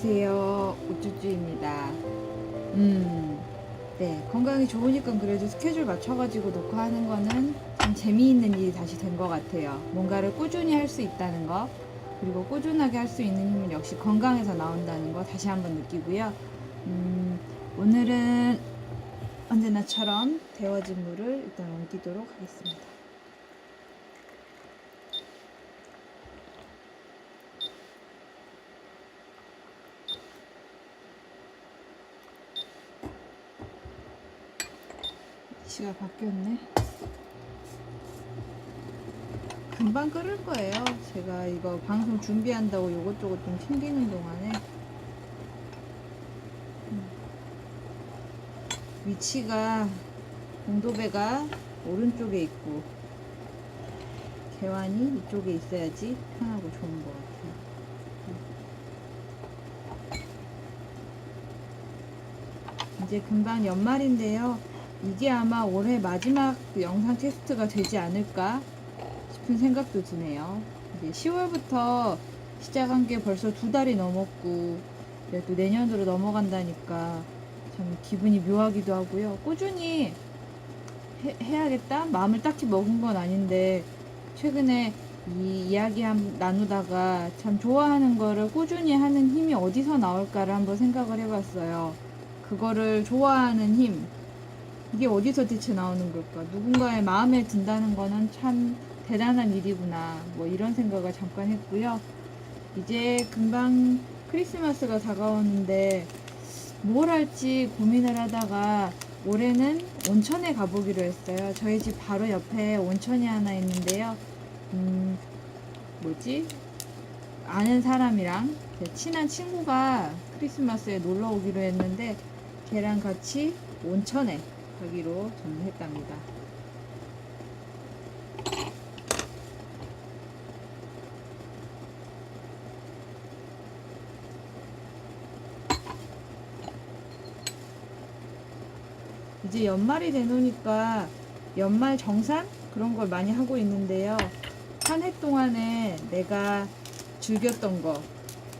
안녕하세요. 우쭈쭈입니다. 음, 네. 건강이 좋으니까 그래도 스케줄 맞춰가지고 녹화하는 거는 참 재미있는 일이 다시 된 것 같아요. 뭔가를 꾸준히 할 수 있다는 거, 그리고 꾸준하게 할 수 있는 힘은 역시 건강에서 나온다는 거 다시 한번 느끼고요. 음, 오늘은 언제나처럼 데워진 물을 일단 옮기도록 하겠습니다. 위치가 바뀌었네. 금방 끓을 거예요. 제가 이거 방송 준비한다고 요것저것 좀 챙기는 동안에 음. 위치가 공도배가 오른쪽에 있고 개환이 이쪽에 있어야지 편하고 좋은 것 같아요. 이제 금방 연말인데요. 이게 아마 올해 마지막 그 영상 테스트가 되지 않을까 싶은 생각도 드네요. 이제 10월부터 시작한 게 벌써 두 달이 넘었고, 또 내년으로 넘어간다니까 참 기분이 묘하기도 하고요. 꾸준히 해, 해야겠다? 마음을 딱히 먹은 건 아닌데, 최근에 이 이야기 한, 나누다가 참 좋아하는 거를 꾸준히 하는 힘이 어디서 나올까를 한번 생각을 해봤어요. 그거를 좋아하는 힘, 이게 어디서 대체 나오는 걸까? 누군가의 마음에 든다는 거는 참 대단한 일이구나. 뭐 이런 생각을 잠깐 했고요. 이제 금방 크리스마스가 다가오는데 뭘 할지 고민을 하다가 올해는 온천에 가보기로 했어요. 저희 집 바로 옆에 온천이 하나 있는데요. 음, 뭐지? 아는 사람이랑 제 친한 친구가 크리스마스에 놀러 오기로 했는데 걔랑 같이 온천에 가기로 저는 했답니다. 이제 연말이 되노니까 연말 정산 그런 걸 많이 하고 있는데요. 한 해 동안에 내가 즐겼던 거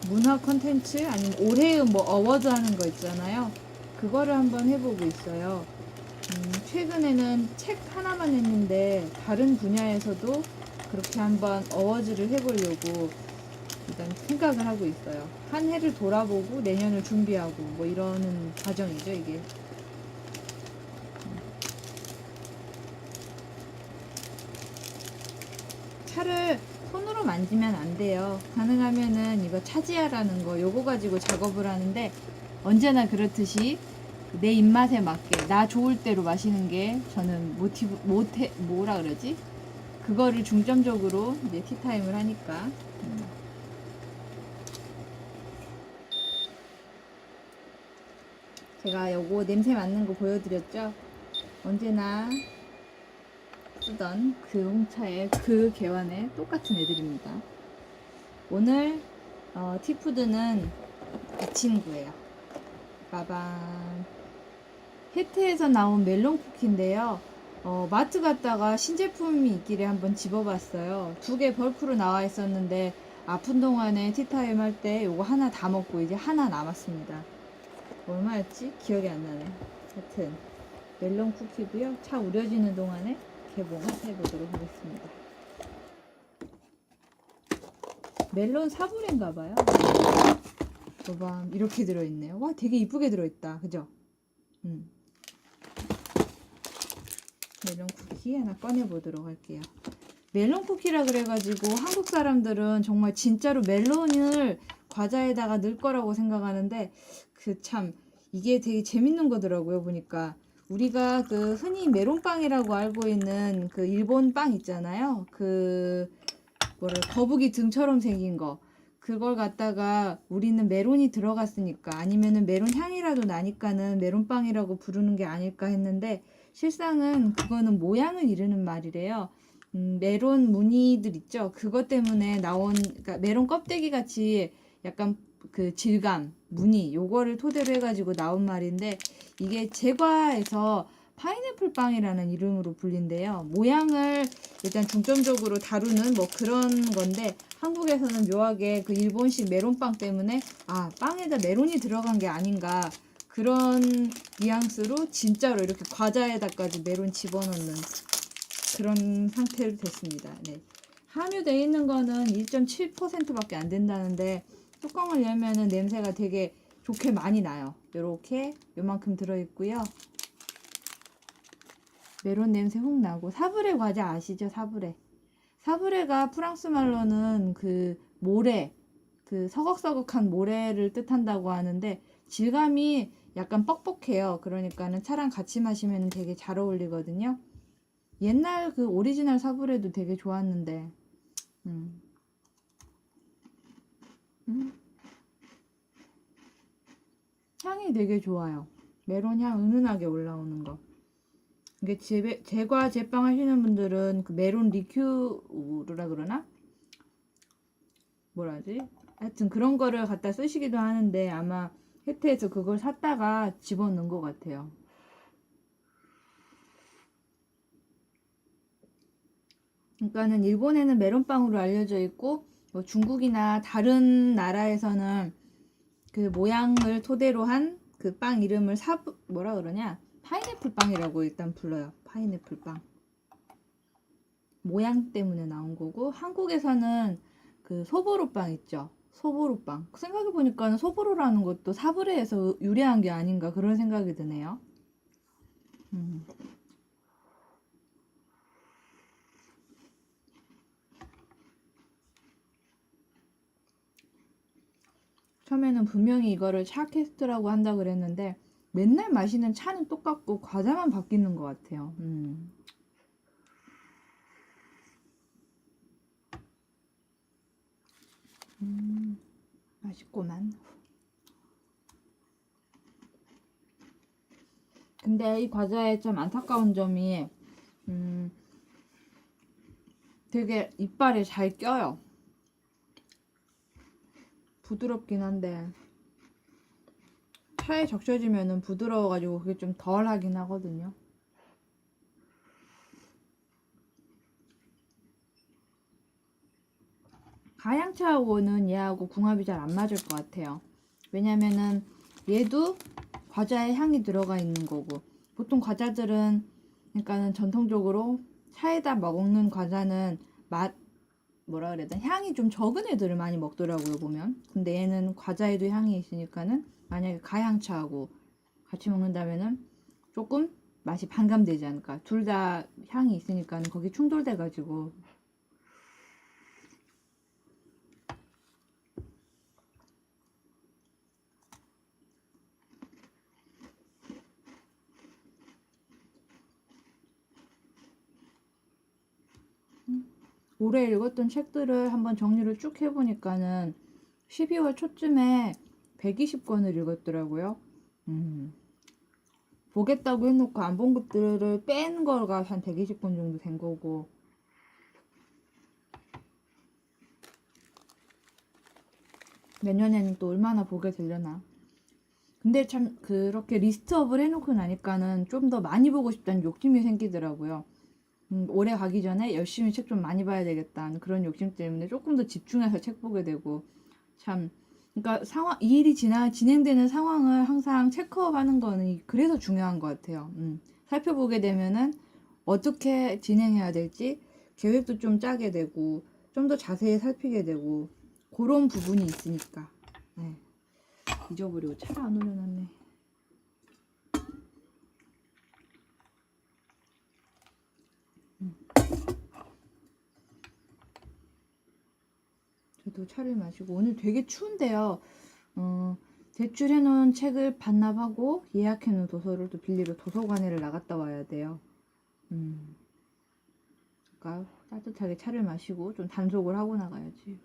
문화 컨텐츠 아니면 올해의 뭐 어워드 하는 거 있잖아요. 그거를 한번 해보고 있어요. 음, 최근에는 책 하나만 했는데 다른 분야에서도 그렇게 한번 어워즈를 해보려고 일단 생각을 하고 있어요. 한 해를 돌아보고 내년을 준비하고 뭐 이러는 과정이죠 이게. 차를 손으로 만지면 안 돼요. 가능하면은 이거 차지하라는 거 요거 가지고 작업을 하는데 언제나 그렇듯이 내 입맛에 맞게 나 좋을 대로 마시는 게 저는 모티브 모테 뭐라 그러지? 그거를 중점적으로 이제 티타임을 하니까 음. 제가 요거 냄새 맡는 거 보여드렸죠? 언제나 쓰던 그 홍차의 그 개환의 똑같은 애들입니다. 오늘 어, 티푸드는 이 친구예요. 빠밤. 혜태에서 나온 멜론 쿠키인데요. 어, 마트 갔다가 신제품이 있길래 한번 집어봤어요. 두 개 벌크로 나와 있었는데 아픈 동안에 티타임 할때 요거 하나 다 먹고 이제 하나 남았습니다. 얼마였지? 기억이 안 나네. 하여튼 멜론 쿠키고요. 차 우려지는 동안에 개봉을 해보도록 하겠습니다. 멜론 사브레인가 봐요. 저밤 이렇게 들어있네요. 와 되게 이쁘게 들어있다. 그죠? 음. 멜론 쿠키 하나 꺼내보도록 할게요. 멜론 쿠키라 그래가지고 한국 사람들은 정말 진짜로 멜론을 과자에다가 넣을 거라고 생각하는데 그 참 이게 되게 재밌는 거더라고요 보니까 우리가 그 흔히 메론빵이라고 알고 있는 그 일본 빵 있잖아요 그 뭐를 거북이 등처럼 생긴 거 그걸 갖다가 우리는 메론이 들어갔으니까 아니면은 메론 향이라도 나니까는 메론빵이라고 부르는 게 아닐까 했는데 실상은 그거는 모양을 이르는 말이래요. 음, 메론 무늬들 있죠. 그것 때문에 나온 그러니까 메론 껍데기 같이 약간 그 질감, 무늬 요거를 토대로 해가지고 나온 말인데 이게 제과에서 파인애플 빵이라는 이름으로 불린대요. 모양을 일단 중점적으로 다루는 뭐 그런 건데 한국에서는 묘하게 그 일본식 메론빵 때문에 아 빵에다 메론이 들어간 게 아닌가 그런 뉘앙스로 진짜로 이렇게 과자에다까지 메론 집어넣는 그런 상태로 됐습니다. 네. 함유되어 있는 거는 1.7%밖에 안 된다는데 뚜껑을 열면은 냄새가 되게 좋게 많이 나요. 이렇게 요만큼 들어있고요. 메론 냄새 훅 나고 사브레 과자 아시죠? 사브레. 사브레가 프랑스 말로는 그 모래, 그 서걱서걱한 모래를 뜻한다고 하는데 질감이 약간 뻑뻑해요. 그러니까는 차랑 같이 마시면 되게 잘 어울리거든요. 옛날 그 오리지널 사브레도 되게 좋았는데, 음. 음. 향이 되게 좋아요. 메론 향 은은하게 올라오는 거. 이게 제, 제과 제빵 하시는 분들은 그 메론 리큐르라 그러나? 뭐라 하지? 하여튼 그런 거를 갖다 쓰시기도 하는데 아마 혜태에서 그걸 샀다가 집어넣은 것 같아요. 그러니까는 일본에는 메론빵으로 알려져 있고 뭐 중국이나 다른 나라에서는 그 모양을 토대로 한 그 빵 이름을 사 뭐라 그러냐 파인애플 빵이라고 일단 불러요. 파인애플 빵. 모양 때문에 나온 거고 한국에서는 그 소보로 빵 있죠. 소보로 빵. 생각해 보니까는 소보로라는 것도 사브레에서 유래한 게 아닌가 그런 생각이 드네요. 음. 처음에는 분명히 이거를 샤캐스트라고 한다 그랬는데 맨날 마시는 차는 똑같고 과자만 바뀌는 것 같아요. 음. 음, 맛있구만. 근데 이 과자의 참 안타까운 점이 음, 되게 이빨에 잘 껴요. 부드럽긴 한데 차에 적셔지면은 부드러워가지고 그게 좀 덜 하긴 하거든요. 가양차하고는 얘하고 궁합이 잘 안 맞을 것 같아요. 왜냐면은 얘도 과자에 향이 들어가 있는 거고 보통 과자들은 그러니까는 전통적으로 차에다 먹는 과자는 맛 뭐라 그래야 돼 향이 좀 적은 애들을 많이 먹더라고요 보면 근데 얘는 과자에도 향이 있으니까는 만약에 가양차하고 같이 먹는다면은 조금 맛이 반감되지 않을까. 둘 다 향이 있으니까는 거기 충돌돼 가지고. 올해 읽었던 책들을 한번 정리를 쭉 해보니까는 12월 초쯤에 120권을 읽었더라고요. 음. 보겠다고 해놓고 안 본 것들을 뺀 거가 한 120권 정도 된 거고. 내년에는 또 얼마나 보게 되려나. 근데 참 그렇게 리스트업을 해놓고 나니까는 좀 더 많이 보고 싶다는 욕심이 생기더라고요. 음, 올해 가기 전에 열심히 책 좀 많이 봐야 되겠다는 그런 욕심 때문에 조금 더 집중해서 책 보게 되고 참 그러니까 상황 이 일이 지나 진행되는 상황을 항상 체크업하는 거는 그래서 중요한 것 같아요. 음, 살펴보게 되면은 어떻게 진행해야 될지 계획도 좀 짜게 되고 좀 더 자세히 살피게 되고 그런 부분이 있으니까 네. 잊어버리고 차를 안 올려놨네. 저도 차를 마시고 오늘 되게 추운데요. 어, 대출해 놓은 책을 반납하고 예약해 놓은 도서를 또 빌리러 도서관에를 나갔다 와야 돼요. 음, 그러니까 따뜻하게 차를 마시고 좀 단속을 하고 나가야지.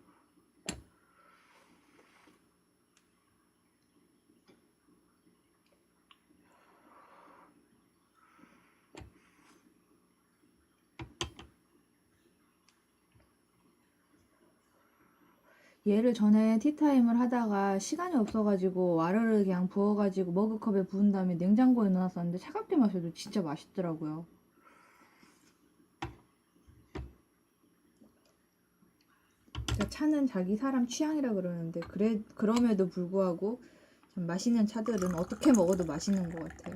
얘를 전에 티타임을 하다가 시간이 없어가지고 와르르 그냥 부어가지고 머그컵에 부은 다음에 냉장고에 넣어놨었는데 차갑게 마셔도 진짜 맛있더라고요. 그러니까 차는 자기 사람 취향이라 그러는데 그래 그럼에도 불구하고 참 맛있는 차들은 어떻게 먹어도 맛있는 것 같아요.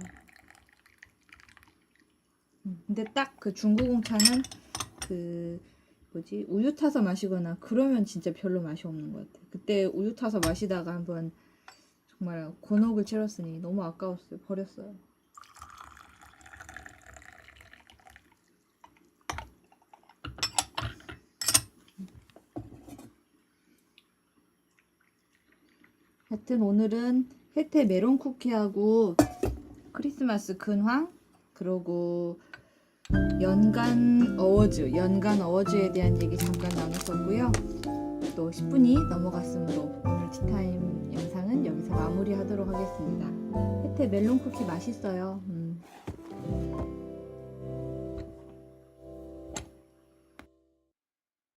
음, 근데 딱 그 중구공차는 그 뭐지 우유 타서 마시거나 그러면 진짜 별로 맛이 없는 것 같아요. 그때 우유 타서 마시다가 한번 정말 곤혹을 치렀으니 너무 아까웠어요. 버렸어요. 하여튼 오늘은 혜태 메론 쿠키하고 크리스마스 근황 그리고 연간 어워즈 연간 어워즈에 대한 얘기 잠깐 나눴었고요. 또 10분이 넘어갔으므로 오늘 티타임 영상은 여기서 마무리하도록 하겠습니다. 혜태 멜론 쿠키 맛있어요. 음.